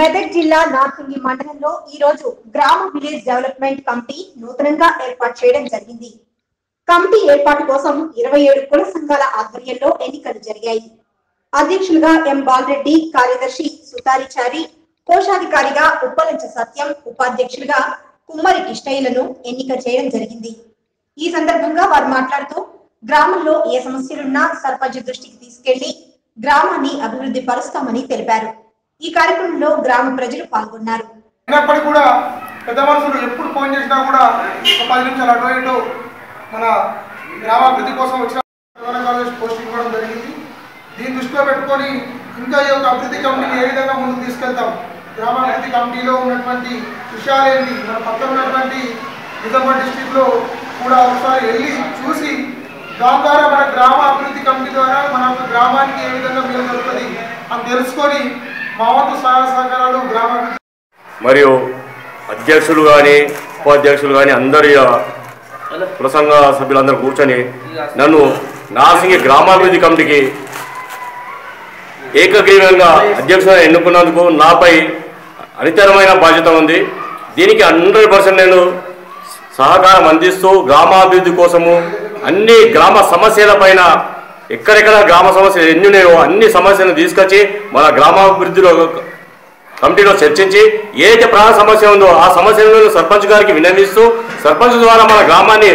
మెదక్ జిల్లా నార్సింగి మండలంలో ఈ రోజు గ్రామ విలేజ్ డెవలప్మెంట్ కమిటీ నూతనంగా ఏర్పాటు చేయడం జరిగింది. కమిటీ ఏర్పాటు కోసం ఇరవై ఏడు కుల సంఘాల ఆధ్వర్యంలో ఎన్నికలు జరిగాయి. అధ్యక్షులుగా ఎం బాలరెడ్డి కార్యదర్శి సుతారిచారి కోశాధికారిగా ఉప్పలంచ సత్యం ఉపాధ్యక్షులుగా కుమ్మరి కిష్టయ్యలను ఎన్నిక చేయడం జరిగింది. ఈ సందర్భంగా వారు మాట్లాడుతూ గ్రామంలో ఏ సమస్యలున్నా సర్పంచ్ దృష్టికి తీసుకెళ్ళి గ్రామాన్ని అభివృద్ధి పరుస్తామని తెలిపారు. ఈ కార్యక్రమంలో గ్రామ ప్రజలు పాల్గొన్నారు. అయినప్పటికీ కూడా పెద్ద మనుషులు ఎప్పుడు ఫోన్ చేసినా కూడా ఒక పది నిమిషాలు అటు ఇటు మన గ్రామాభివృద్ధి కోసం వచ్చిన పోస్టింగ్ ఇవ్వడం జరిగింది. దీన్ని దృష్టిలో పెట్టుకొని ఇంకా ఈ యొక్క అభివృద్ధి కమిటీని ఏ విధంగా ముందుకు తీసుకెళ్తాం? గ్రామాభివృద్ధి కమిటీలో ఉన్నటువంటి విషయాలేంటి మన పక్కన ఉన్నటువంటి నిజామాబాద్ డిస్టిక్లో కూడా ఒకసారి వెళ్ళి చూసి దాని ద్వారా మన గ్రామ అభివృద్ధి కమిటీ ద్వారా మన యొక్క గ్రామానికి ఏ విధంగా మేలు జరుగుతుంది అని తెలుసుకొని మా వంతు సహాయ సహకారాలు గ్రామ మరియు అధ్యక్షులు కానీ ఉపాధ్యక్షులు కానీ అందరి ప్రసంగ సభ్యులందరూ కూర్చొని నన్ను నాసింగి గ్రామాభివృద్ధి కమిటీకి ఏకగ్రీవంగా అధ్యక్షులను ఎన్నుకున్నందుకు నాపై అనితరమైన బాధ్యత ఉంది. దీనికి హండ్రెడ్ పర్సెంట్ నేను సహకారం అందిస్తూ గ్రామాభివృద్ధి కోసము అన్ని గ్రామ సమస్యలపైన ఎక్కడెక్కడ గ్రామ సమస్యలు ఎన్ని ఉన్నాయో అన్ని సమస్యలను తీసుకొచ్చి మన గ్రామాభివృద్ధిలో కమిటీలో చర్చించి ఏదైతే ప్రాణ సమస్య ఉందో ఆ సమస్యలను సర్పంచ్ గారికి విన్నవిస్తూ సర్పంచ్ ద్వారా మన గ్రామాన్ని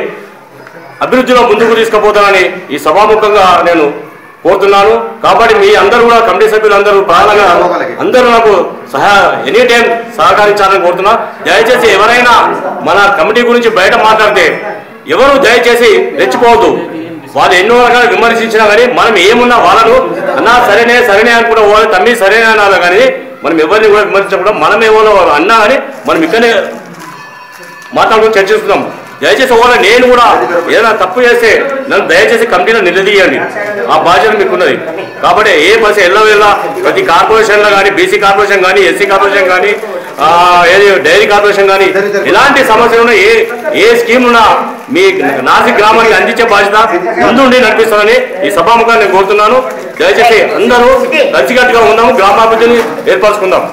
అభివృద్ధిలో ముందుకు తీసుకుపోతానని ఈ సభాముఖంగా నేను కోరుతున్నాను. కాబట్టి మీ అందరూ కూడా కమిటీ సభ్యులు అందరూ ప్రాణంగా అందరూ నాకు సహా ఎనీ టైం సహకరించాలని కోరుతున్నా. దయచేసి ఎవరైనా మన కమిటీ గురించి బయట మాట్లాడితే ఎవరు దయచేసి రెచ్చిపోవద్దు. వాళ్ళు ఎన్నో రకాల విమర్శించినా కానీ మనం ఏమున్నా వాళ్ళను అన్నా సరేనే సరేనే అనుకున్న వాళ్ళు తమ్మి సరేనే అనాలి కానీ మనం ఎవరిని కూడా విమర్శించకుండా మనం ఏమో అన్నా కానీ మనం ఇక్కడనే మాట్లాడుకుని చర్చిస్తున్నాం. దయచేసి ఒకవేళ నేను కూడా ఏదైనా తప్పు చేస్తే నన్ను దయచేసి కమిటీలో నిలదీయండి. ఆ బాధ్యత మీకున్నది. కాబట్టి ఏ బస్సు ఎల్లవేళ ప్రతి కార్పొరేషన్లో కానీ బీసీ కార్పొరేషన్ కానీ ఎస్సీ కార్పొరేషన్ కానీ ఏది డైరీ కార్పొరేషన్ కానీ ఎలాంటి సమస్యలు ఉన్నా ఏ ఏ స్కీమ్ ఉన్నా మీ నాసిక్ గ్రామానికి అందించే బాధ్యత ముందుండి నడిపిస్తానని ఈ సభాముఖాన్ని నేను కోరుతున్నాను. దయచేసి అందరూ కలిసికట్టుగా ఉందాము గ్రామాభివృద్ధిని ఏర్పరచుకుందాం.